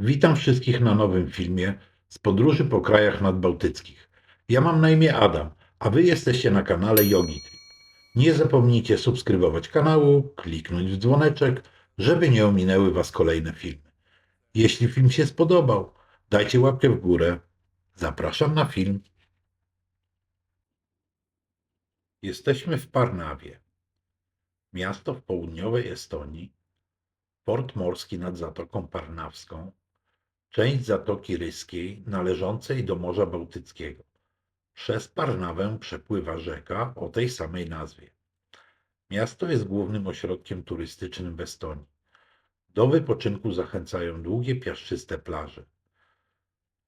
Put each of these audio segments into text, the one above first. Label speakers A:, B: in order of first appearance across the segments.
A: Witam wszystkich na nowym filmie z podróży po krajach nadbałtyckich. Ja mam na imię Adam, a wy jesteście na kanale Yogi. Nie zapomnijcie subskrybować kanału, kliknąć w dzwoneczek, żeby nie ominęły was kolejne filmy. Jeśli film się spodobał, dajcie łapkę w górę. Zapraszam na film. Jesteśmy w Parnawie, miasto w południowej Estonii, port morski nad Zatoką Parnawską, część Zatoki Ryskiej należącej do Morza Bałtyckiego. Przez Parnawę przepływa rzeka o tej samej nazwie. Miasto jest głównym ośrodkiem turystycznym w Estonii. Do wypoczynku zachęcają długie piaszczyste plaże.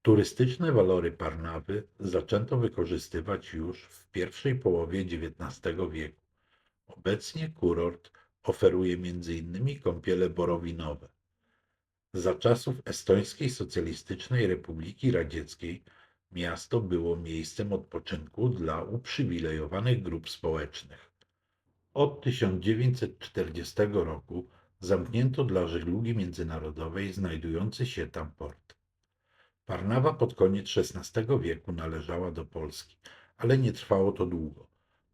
A: Turystyczne walory Parnawy zaczęto wykorzystywać już w pierwszej połowie XIX wieku. Obecnie kurort oferuje m.in. kąpiele borowinowe. Za czasów Estońskiej Socjalistycznej Republiki Radzieckiej miasto było miejscem odpoczynku dla uprzywilejowanych grup społecznych. Od 1940 roku zamknięto dla żeglugi międzynarodowej znajdujący się tam port. Parnawa pod koniec XVI wieku należała do Polski, ale nie trwało to długo,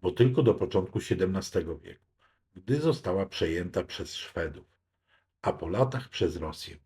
A: bo tylko do początku XVII wieku, gdy została przejęta przez Szwedów, a po latach przez Rosję.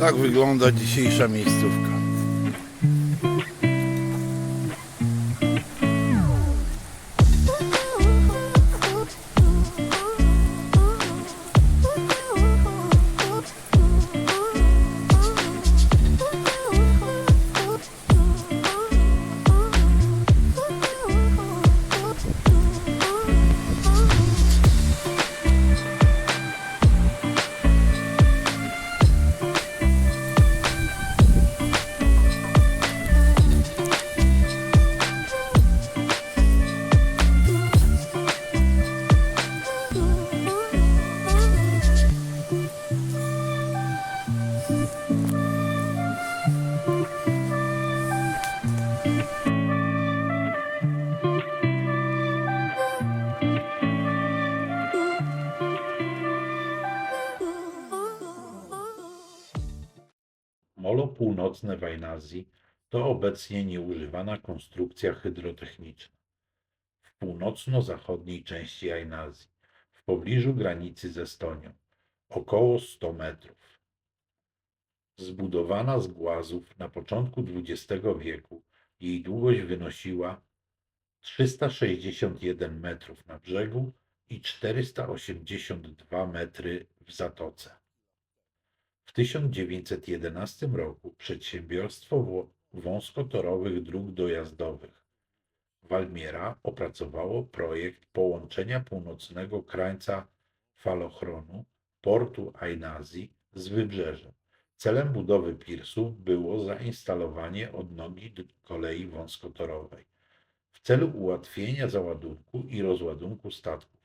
A: Tak wygląda dzisiejsza miejscówka. Północne w Ajnazji to obecnie nieużywana konstrukcja hydrotechniczna w północno-zachodniej części Ajnazji, w pobliżu granicy z Estonią, około 100 metrów. Zbudowana z głazów na początku XX wieku, jej długość wynosiła 361 metrów na brzegu i 482 metry w zatoce. W 1911 roku przedsiębiorstwo wąskotorowych dróg dojazdowych Walmiera opracowało projekt połączenia północnego krańca falochronu portu Ainazji z wybrzeżem. Celem budowy pirsu było zainstalowanie odnogi kolei wąskotorowej w celu ułatwienia załadunku i rozładunku statków.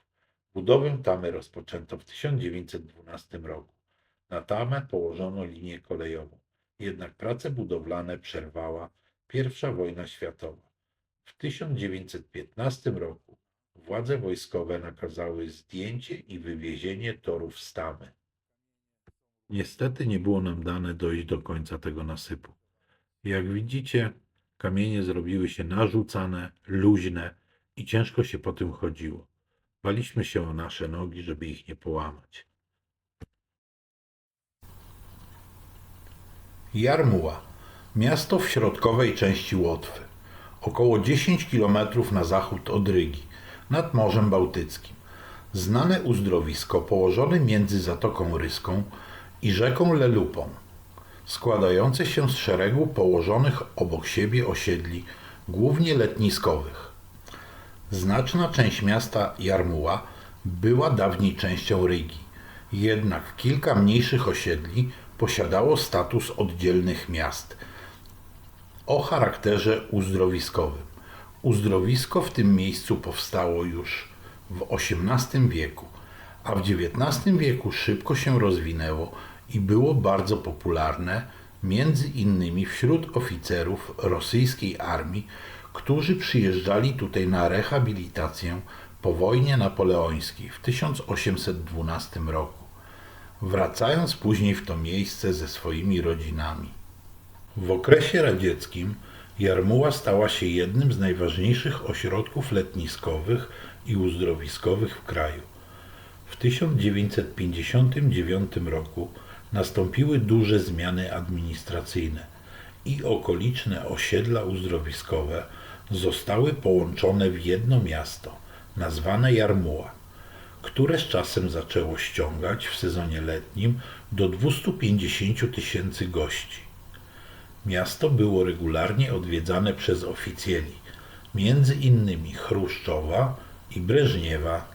A: Budowę tamy rozpoczęto w 1912 roku. Na tamę położono linię kolejową, jednak prace budowlane przerwała I wojna światowa. W 1915 roku władze wojskowe nakazały zdjęcie i wywiezienie torów z tamy. Niestety nie było nam dane dojść do końca tego nasypu. Jak widzicie, kamienie zrobiły się narzucane, luźne i ciężko się po tym chodziło. Baliśmy się o nasze nogi, żeby ich nie połamać. Jarmuła, miasto w środkowej części Łotwy, około 10 km na zachód od Rygi, nad Morzem Bałtyckim. Znane uzdrowisko położone między Zatoką Ryską i rzeką Lelupą, składające się z szeregu położonych obok siebie osiedli, głównie letniskowych. Znaczna część miasta Jarmuła była dawniej częścią Rygi, jednak kilka mniejszych osiedli posiadało status oddzielnych miast o charakterze uzdrowiskowym. Uzdrowisko w tym miejscu powstało już w XVIII wieku, a w XIX wieku szybko się rozwinęło i było bardzo popularne między innymi wśród oficerów rosyjskiej armii, którzy przyjeżdżali tutaj na rehabilitację po wojnie napoleońskiej w 1812 roku, wracając później w to miejsce ze swoimi rodzinami. W okresie radzieckim Jarmuła stała się jednym z najważniejszych ośrodków letniskowych i uzdrowiskowych w kraju. W 1959 roku nastąpiły duże zmiany administracyjne i okoliczne osiedla uzdrowiskowe zostały połączone w jedno miasto, nazwane Jarmuła, które z czasem zaczęło ściągać w sezonie letnim do 250 tysięcy gości. Miasto było regularnie odwiedzane przez oficjeli, między innymi Chruszczowa i Breżniewa.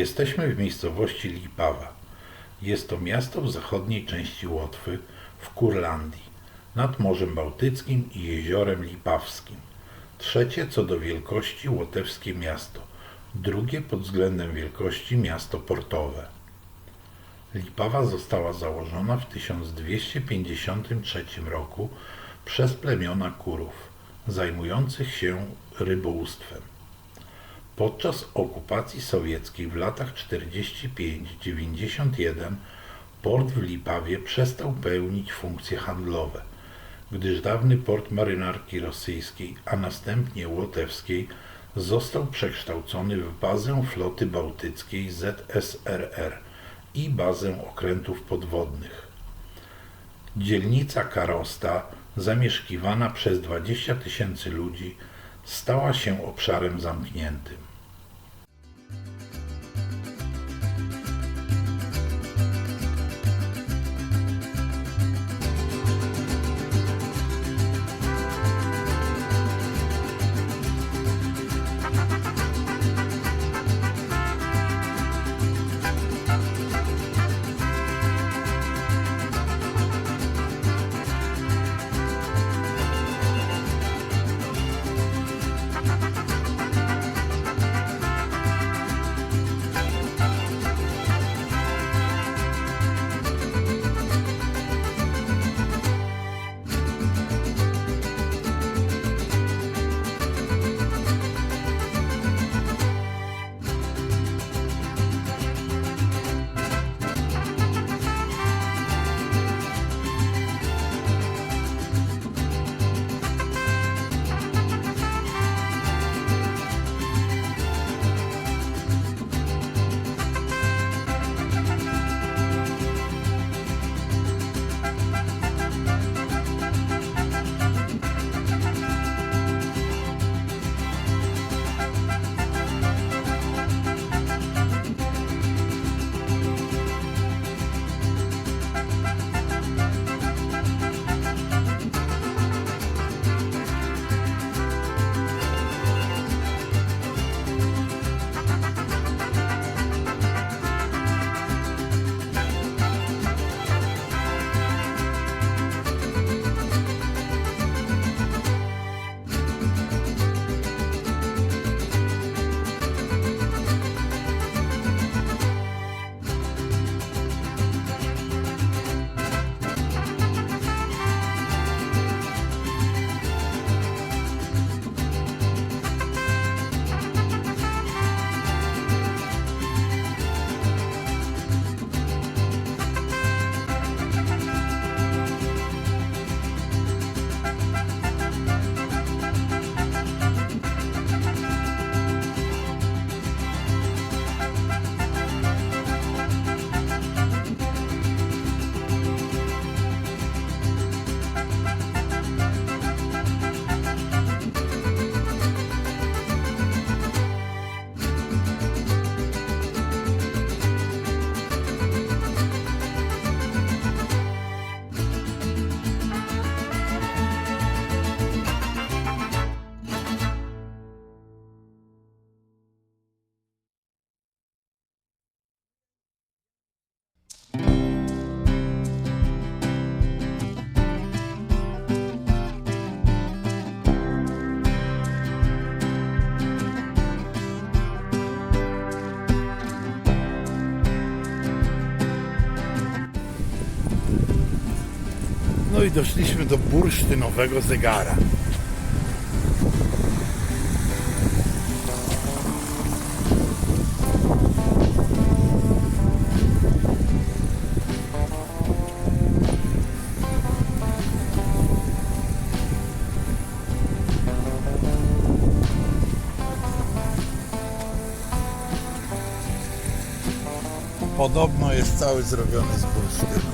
A: Jesteśmy w miejscowości Lipawa. Jest to miasto w zachodniej części Łotwy, w Kurlandii, nad Morzem Bałtyckim i jeziorem Lipawskim. Trzecie co do wielkości łotewskie miasto, drugie pod względem wielkości miasto portowe. Lipawa została założona w 1253 roku przez plemiona Kurów, zajmujących się rybołówstwem. Podczas okupacji sowieckiej w latach 45-91 port w Lipawie przestał pełnić funkcje handlowe, gdyż dawny port marynarki rosyjskiej, a następnie łotewskiej został przekształcony w bazę floty bałtyckiej ZSRR i bazę okrętów podwodnych. Dzielnica Karosta, zamieszkiwana przez 20 tysięcy ludzi, stała się obszarem zamkniętym.
B: No i doszliśmy do bursztynowego zegara. Podobno jest cały zrobiony z bursztynu.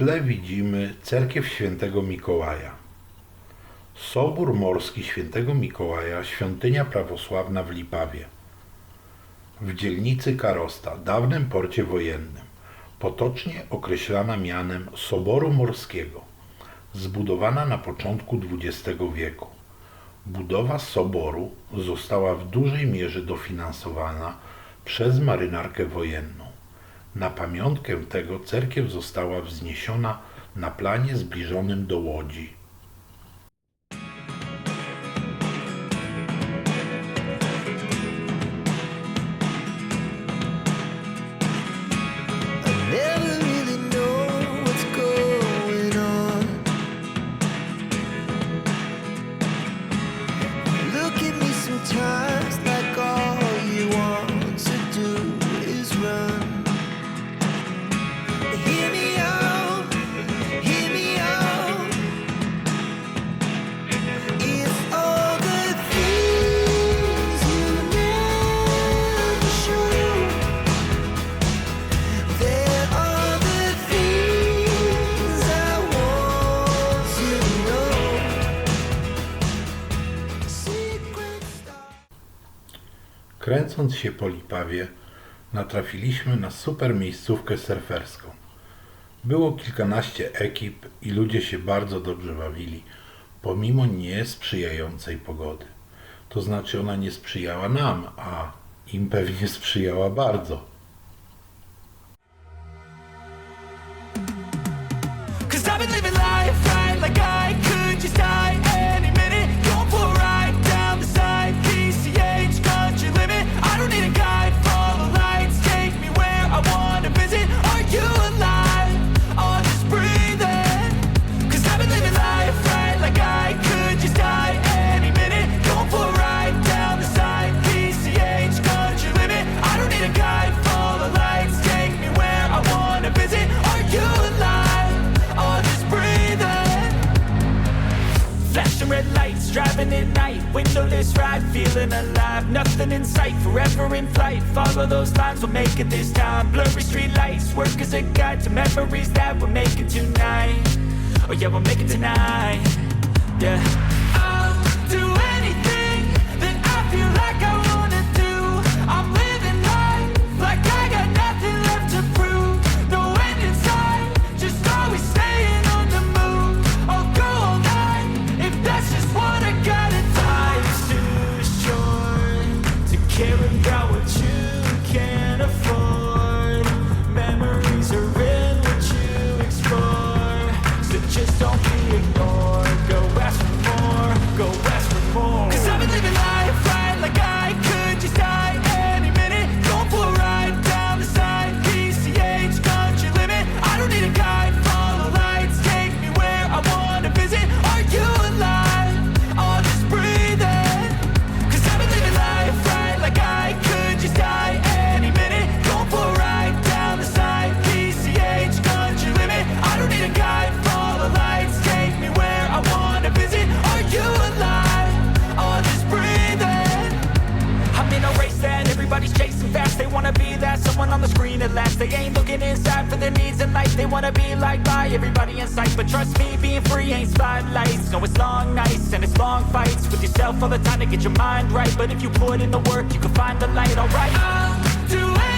A: Tle widzimy cerkiew świętego Mikołaja. Sobór Morski świętego Mikołaja, świątynia prawosławna w Lipawie. W dzielnicy Karosta, dawnym porcie wojennym, potocznie określana mianem Soboru Morskiego, zbudowana na początku XX wieku. Budowa soboru została w dużej mierze dofinansowana przez marynarkę wojenną. Na pamiątkę tego cerkiew została wzniesiona na planie zbliżonym do łodzi. Kręcąc się po Lipawie, natrafiliśmy na super miejscówkę surferską. Było kilkanaście ekip i ludzie się bardzo dobrze bawili, pomimo niesprzyjającej pogody. To znaczy ona nie sprzyjała nam, a im pewnie sprzyjała bardzo.
C: Alive. Nothing in sight, forever in flight. Follow those lines, we'll make it this time. Blurry street lights, work as a guide to memories that we're making tonight. Oh yeah, we'll make it tonight. Yeah. Screen at last. They ain't looking inside for their needs in life. They wanna be like by everybody in sight. But trust me, being free ain't spotlights. No, it's long nights and it's long fights with yourself all the time to get your mind right. But if you put in the work, you can find the light, alright? I'll do anything